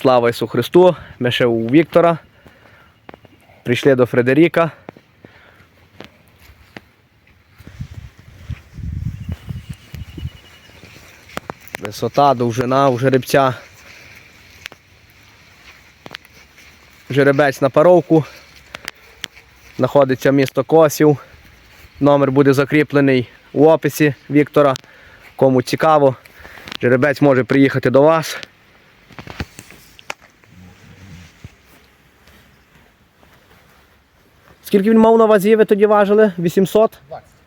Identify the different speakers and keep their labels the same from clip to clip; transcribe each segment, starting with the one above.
Speaker 1: Слава Ісу Христу! Ми ще у Віктора. Прийшли до Фредеріка. Висота, довжина у жеребця. Жеребець на паровку. Знаходиться місто Косів. Номер буде закріплений у описі Віктора. Кому цікаво, жеребець може приїхати до вас. Скільки він мав на вазі, ви тоді важили? 800?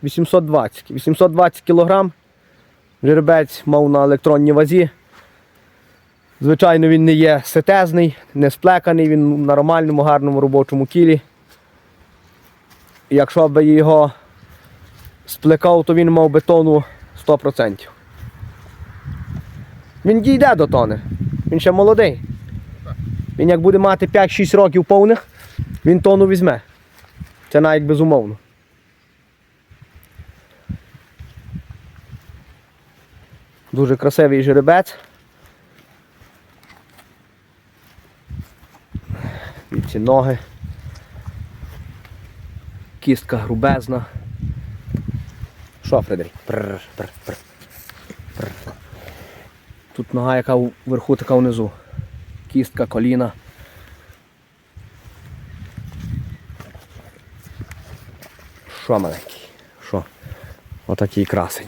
Speaker 1: 820. 820 кілограм. Жеребець мав на електронній вазі. Звичайно, він не є сетезний, не сплеканий, він в нормальному, гарному робочому кілі. Якщо б його сплекав, то він мав би тону 100%. Він дійде до тони. Він ще молодий. Він як буде мати 5-6 років повних, він тону візьме. Це навіть безумовно. Дуже красивий жеребець. І ноги. Кістка грубезна. Що, Фредерік? Тут нога, яка вверху, така внизу. Кістка, коліна. Що маленький? Що? Отакий красень.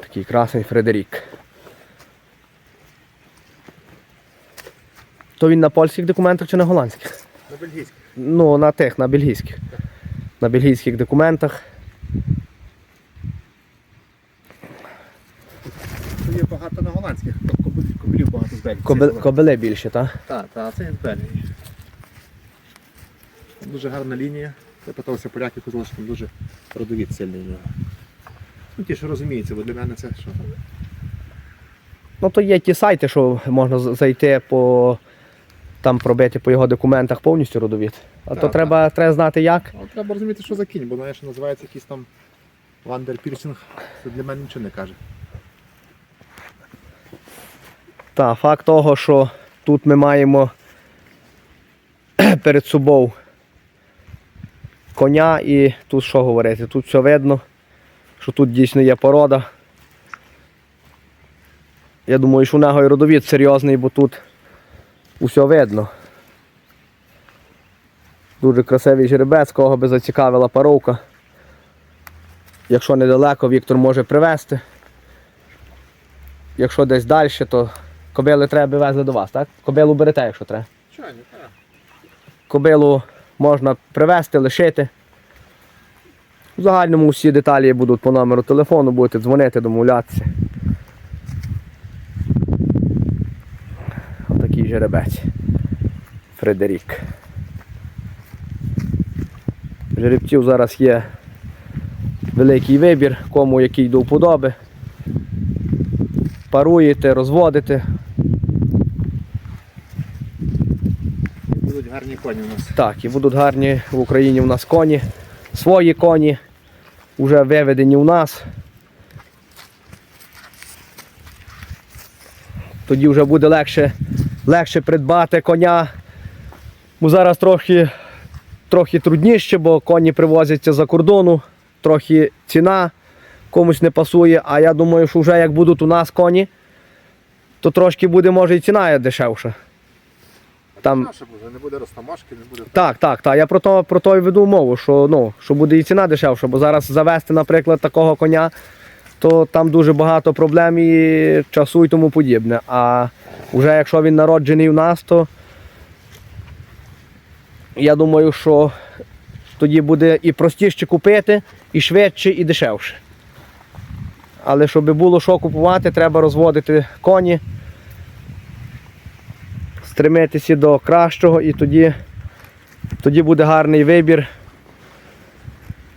Speaker 1: Такий красень Фредерік. То він на польських документах чи на голландських?
Speaker 2: На бельгійській.
Speaker 1: Ну, на тих, на бельгійських. На бельгійських документах.
Speaker 2: Тут є багато на голландських, кобилів, кобилів багато з Бельгії.
Speaker 1: Кобе- Кобили більше, так?
Speaker 2: Так, так, це з Бельгії. Дуже гарна лінія. Я питався поляків, казали, що там дуже родовід сильний. нього. Ну, ті, що розуміються, бо для мене це що.
Speaker 1: Ну, то є ті сайти, що можна зайти по там пробити по його документах повністю родовід. А то
Speaker 2: Так,
Speaker 1: треба, треба знати як.
Speaker 2: Але треба розуміти, що за кінь, бо знаєш, називається якийсь там вандерпірсінг. Це для мене нічого не каже.
Speaker 1: Та, факт того, що тут ми маємо перед собою коня і тут що говорити, тут все видно, що тут дійсно є порода. Я думаю, що у нього і родовід серйозний, бо тут усе видно. Дуже красивий жеребець, кого би зацікавила паровка. Якщо недалеко, Віктор може привезти. Якщо десь далі, то кобили треба би везли до вас, так? Кобилу берете, якщо треба.
Speaker 2: Не так.
Speaker 1: Кобилу можна привезти, лишити. В загальному всі деталі будуть по номеру телефону, будете дзвонити, домовлятися. Отакий жеребець. Фредерік. Жеребців зараз є великий вибір, кому який до вподоби. Паруєте, розводите.
Speaker 2: Будуть гарні коні у нас.
Speaker 1: Так, і будуть гарні в Україні у нас коні. Свої коні вже виведені у нас. Тоді вже буде легше, легше придбати коня. Бо зараз трохи, трохи трудніше, бо коні привозяться за кордону, трохи ціна комусь не пасує. А я думаю, що вже як будуть у нас коні, то трошки буде, може, і ціна дешевша. Там-
Speaker 2: Наша буде, не буде розтамашки, не буде.
Speaker 1: Так, так, так. Я про то, про то і веду мову, що, ну, що буде і ціна дешевша, бо зараз завести, наприклад, такого коня, то там дуже багато проблем і часу і тому подібне. А вже якщо він народжений у нас, то я думаю, що тоді буде і простіше купити, і швидше, і дешевше. Але щоб було що купувати, треба розводити коні, стремитися до кращого і тоді тоді буде гарний вибір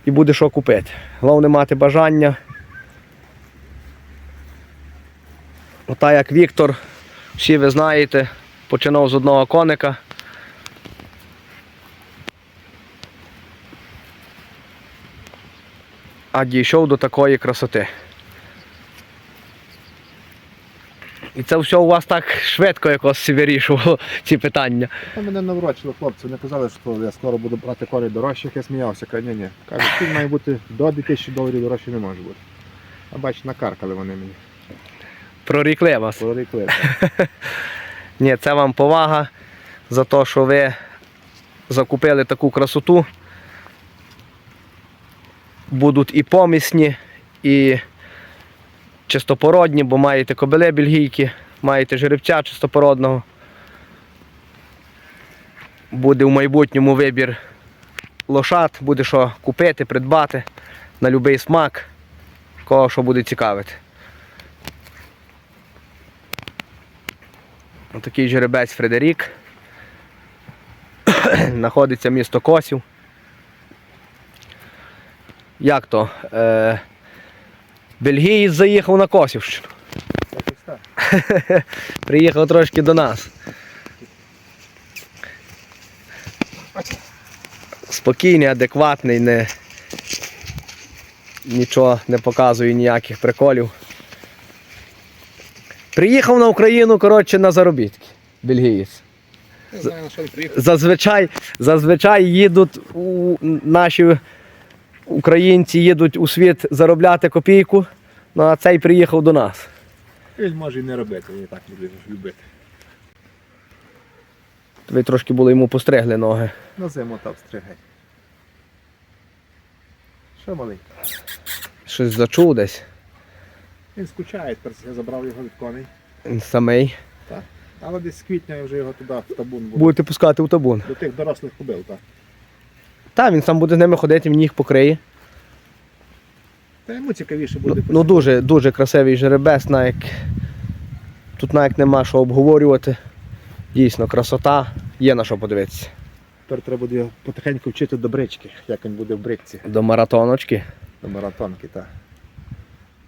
Speaker 1: і буде що купити. Головне мати бажання. Ота як Віктор, всі ви знаєте, починав з одного коника. А дійшов до такої красоти. І це все у вас так швидко якось вирішувало ці питання.
Speaker 2: Та мене наврочили хлопці, вони казали, що я скоро буду брати коней дорожчих, я сміявся, кажу, ні, ні. Кажуть, кінь має бути до 2000 доларів дорожче не може бути. А бач, накаркали вони мені.
Speaker 1: Прорікли вас.
Speaker 2: Прорікли.
Speaker 1: Ні, це вам повага за те, що ви закупили таку красоту. Будуть і помісні, і чистопородні, бо маєте кобили бельгійки, маєте жеребця чистопородного. Буде в майбутньому вибір лошад, буде що купити, придбати на будь-який смак, кого що буде цікавити. Отакий жеребець Фредерік. Знаходиться місто Косів. Як то? Е, Бельгієць заїхав на Косівщину. Приїхав трошки до нас. Спокійний, адекватний, не, нічого не показує ніяких приколів. Приїхав на Україну, коротше, на заробітки. Бельгієць. Зазвичай, зазвичай їдуть у наші українці їдуть у світ заробляти копійку, ну а цей приїхав до нас.
Speaker 2: Він може і не робити, він і так буде любити.
Speaker 1: Ви трошки були йому постригли ноги.
Speaker 2: На зиму там стригай. Що маленький?
Speaker 1: Щось зачув десь.
Speaker 2: Він скучає, тепер я забрав його від коней.
Speaker 1: Він самий.
Speaker 2: Але десь з квітня я вже його туди в табун буду.
Speaker 1: Будете пускати в табун.
Speaker 2: До тих дорослих кобил, так.
Speaker 1: Та він сам буде з ними ходити, він їх покриє.
Speaker 2: Та йому цікавіше
Speaker 1: Ну,
Speaker 2: буде.
Speaker 1: ну дуже, дуже красивий жеребець, навіть тут навіть нема що обговорювати. Дійсно, красота, є на що подивитися.
Speaker 2: Тепер треба буде потихеньку вчити до брички, як він буде в бричці,
Speaker 1: До маратоночки.
Speaker 2: до маратонки, так.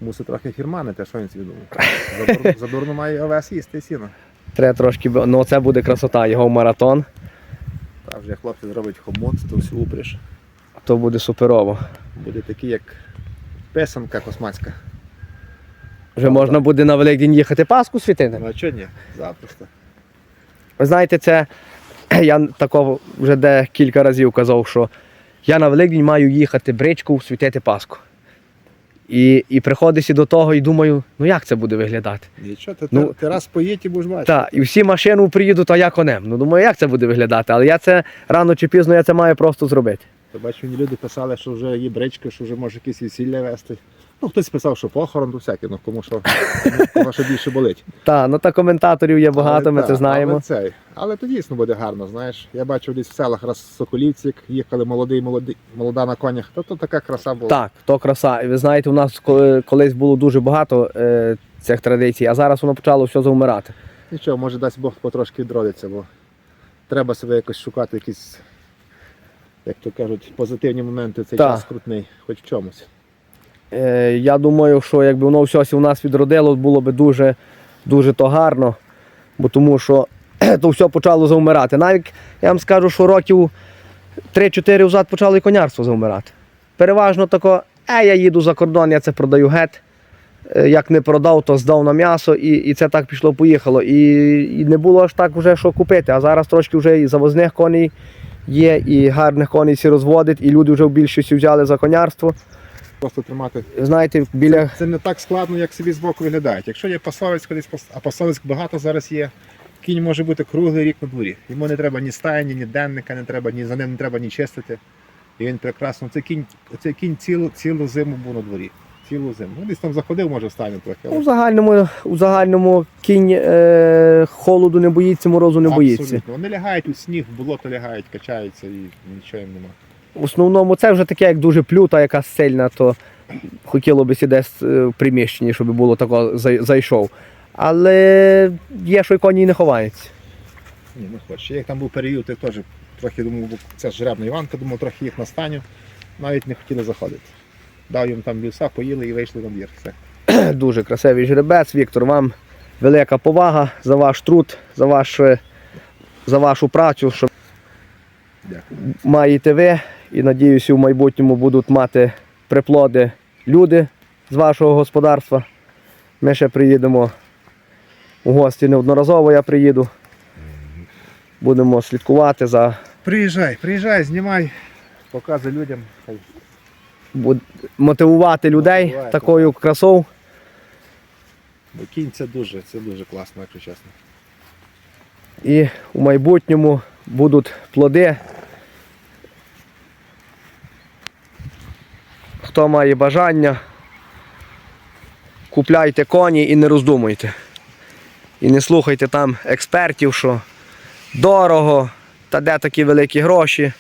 Speaker 2: Мусить трохи фірманити, а що він собі думав? Задурно має овес їсти сіно.
Speaker 1: Треба трошки, ну це буде красота, його маратон,
Speaker 2: Та хлопці зробить хомут, то всю упряж.
Speaker 1: то буде суперово.
Speaker 2: Буде такий, як писанка космацька.
Speaker 1: Вже можна буде на Великдень їхати Пасху світити.
Speaker 2: Ну а чого ні? Запросто.
Speaker 1: Ви знаєте, це я такого вже де кілька разів казав, що я на Великдень маю їхати бричку світити Пасху. І, і приходиш і до того і думаю, ну як це буде виглядати?
Speaker 2: Нічого, ти,
Speaker 1: Ну,
Speaker 2: ти, раз поїдь і будеш бачити.
Speaker 1: Так, і всі машину приїдуть, а я конем. Ну думаю, як це буде виглядати? Але я це рано чи пізно я це маю просто зробити.
Speaker 2: То бачу, мені люди писали, що вже є бричка, що вже може якісь весілля вести. Ну, хтось писав, що похорон, то всяке, ну кому що, кому, що більше болить.
Speaker 1: Так, ну та коментаторів є багато, ми
Speaker 2: та,
Speaker 1: це знаємо.
Speaker 2: Але, цей, але то дійсно буде гарно, знаєш. Я бачив десь в селах раз Соколівці, як їхали молодий, молодий, молода на конях, то, то така краса була.
Speaker 1: Так, то краса. І ви знаєте, у нас коли- колись було дуже багато е, цих традицій, а зараз воно почало все завмирати.
Speaker 2: Нічого, може дасть Бог потрошки відродиться, бо треба себе якось шукати якісь, як то кажуть, позитивні моменти цей
Speaker 1: Так.
Speaker 2: час крутний, хоч в чомусь.
Speaker 1: Е, я думаю, що якби воно все у нас відродило, було б дуже, дуже то гарно, бо тому що то все почало завмирати. Навіть я вам скажу, що років 3-4 взад почало і конярство завмирати. Переважно тако, е, я їду за кордон, я це продаю геть. Е, Як не продав, то здав на м'ясо, і, і це так пішло-поїхало. І, і не було аж так вже що купити. А зараз трошки вже і завозних коней є, і гарних коней всі розводять, і люди вже в більшості взяли за конярство.
Speaker 2: Просто тримати.
Speaker 1: Знаєте, біля
Speaker 2: Це не так складно, як собі збоку виглядають. Якщо є пасовець, кудись а пасовець багато зараз є. Кінь може бути круглий рік на дворі. Йому не треба ні стайні, ні денника, не треба, ні за ним не треба ні чистити. І він прекрасно. Цей кінь, цей кінь цілу, цілу зиму був на дворі. Цілу зиму. Ну, десь там заходив, може, в стайню трохи.
Speaker 1: У загальному, у загальному кінь е, холоду не боїться, морозу не боїться.
Speaker 2: Абсолютно. Вони лягають у сніг, в болото лягають, качаються і нічого їм нема.
Speaker 1: В основному це вже таке, як дуже плюта, яка сильна, то хотіло б сі десь е, в приміщенні, щоб було тако зай- зайшов. Але є, що й коні не ховаються.
Speaker 2: Ні, не хоче. Як там був період, я теж трохи думав, бо це ж жеребна Іванка, думав, трохи їх настаню. Навіть не хотіли заходити. Дав їм там вівса, поїли і вийшли на двір. Все.
Speaker 1: Дуже красивий жеребець. Віктор, вам велика повага за ваш труд, за, ваш, е, за вашу працю, що
Speaker 2: Дякую.
Speaker 1: маєте ви. І надіюся, в майбутньому будуть мати приплоди люди з вашого господарства. Ми ще приїдемо у гості неодноразово я приїду. Будемо слідкувати за
Speaker 2: Приїжджай, приїжджай, знімай, показуй людям.
Speaker 1: Мотивувати людей
Speaker 2: Мотивувати.
Speaker 1: такою красою.
Speaker 2: Бо кінь це дуже, це дуже класно, якщо чесно.
Speaker 1: І у майбутньому будуть плоди. Хто має бажання, купляйте коні і не роздумуйте. І не слухайте там експертів, що дорого, та де такі великі гроші.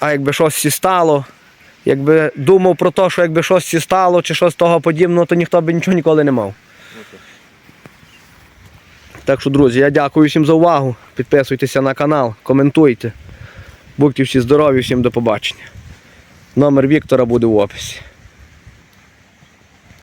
Speaker 1: А якби щось стало, якби думав про те, що якби щось стало чи щось того подібного, то ніхто б нічого ніколи не мав. Так що, друзі, я дякую всім за увагу. Підписуйтеся на канал, коментуйте. Будьте всі здорові, всім до побачення. Номер Віктора буде в описі.